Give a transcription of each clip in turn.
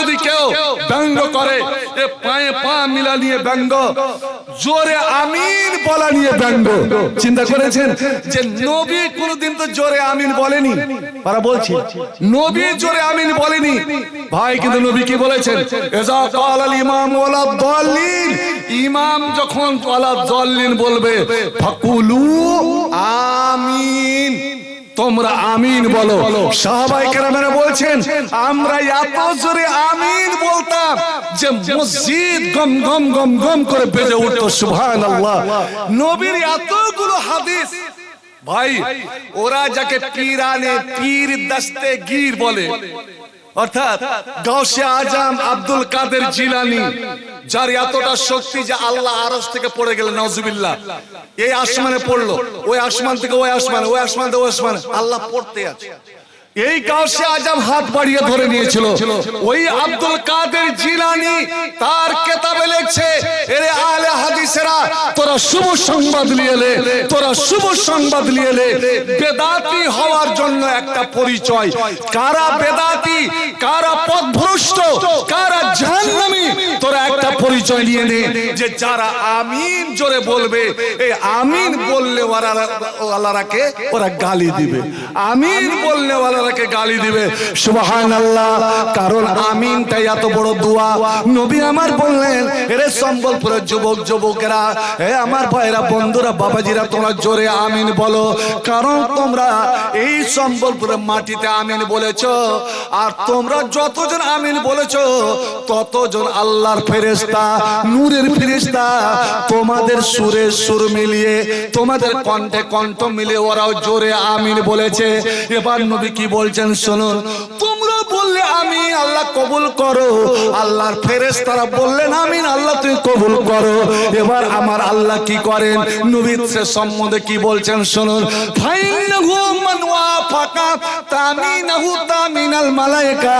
যদি কেউ ব্যঙ্গ করে, এ পায়ে পা মিলা নিয়ে ব্যঙ্গ, জোরে আমিন বলা নিয়ে ব্যঙ্গ। চিন্তা করেছেন যে নবী কোনদিন তো জোরে আমিন বলেনি? তারা বলছে, নবী জোরে আমিন বলেনি। ভাই, কিন্তু নবী কি বলেছেন? এজা কাল আল ইমাম ওয়ালা দাল্লিন ইমাম যখন ওয়ালা দাল্লিন বলবে, ফাকুলু আমিন তোমরা আমিন বলো। সাহাবাই কেরামেরা বলছেন, আমরা এত জোরে আমিন বলতাম যে মসজিদ গম গম গম গম করে বেজে উঠতো, সুবহানাল্লাহ। নবীর এতগুলো হাদিস। ভাই, ওরা যাকে পীরানে পীর দস্তে গীর বলে। অর্থাৎ গাউসে আজম আব্দুল কাদের জিলানি। যার এতটা শক্তি যে আল্লাহ আরস থেকে পড়ে গেলেন নজুবিল্লাহ এই আসমানে পড়ল, ওই আসমান থেকে ওই আসমানে, ওই আসমান থেকে ওই আসমানে। আল্লাহ পড়তে আছে। এই গাউসে আজম হাত বাড়িয়ে ধরে নিয়েছিল। ওই আব্দুল কাদের জিলানি তার কেতাবে লিখছে, এরে আলে হাদিসেরা, তোরা শুভ সংবাদ নিয়ে এলে তোরা শুভ সংবাদ নিয়ে এলে বেদাতি হওয়ার জন্য একটা পরিচয়। কারা বেদাতি, কারা পথভ্রষ্ট, কারা জাহান্নামী পরিচয় নিয়ে নে। যে যারা আমিন জোরে বলবে, এই আমিন বললে ওয়ালারাকে ওরা গালি দিবে। আমিন বললে ওয়ালারাকে গালি দিবে। সুবহানাল্লাহ, কারণ আমিনটাই এত বড় দোয়া। নবী আমার বললেন, এরে সম্বলপুরের যুবক, যুবকেরা হে আমার ভাইরা, বন্ধুরা, বাবাজিরা, তোমরা জোরে আমিন বলো। কারণ তোমরা এই সম্বলপুরের মাটিতে আমিন বলেছ, আর তোমরা যতজন আমিন বলেছ, ততজন আল্লাহর ফেরেস্তা নূরের ফেরেস্তা তোমাদের সুরে সুর মিলিয়ে, তোমাদের কণ্ঠে কণ্ঠ মিলিয়ে ওরাও জোরে আমিন বলেছে। এবার নবী কি বলছেন শুনুন, তোমরা বললে আমি আল্লাহ কবুল করো, আল্লাহর ফেরেস্তারা বললেন আমিন, আল্লাহ তুমি কবুল করো। এবার আমার আল্লাহ কি করেন? নবীর সম্বন্ধে কি বলছেন শুনুন ফাইন্নাহু ওয়াফাকা তামিনাহু তামিনাল মালায়েকা।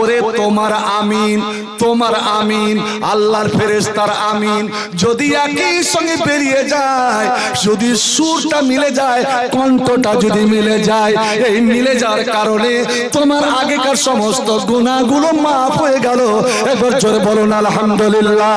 ওরে তোমার আমিন তোমার আমিন, আল্লাহর ফেরেশতার আমিন। যদি একই সঙ্গে বেরিয়ে যায়, যদি সুরটা মিলে যায়, কণ্ঠটা যদি মিলে যায়, এই মিলে যাওয়ার কারণে তোমার আগেকার সমস্ত গুণাগুলো মাফ হয়ে গেল। এবার জোরে বলুন, আলহামদুলিল্লাহ।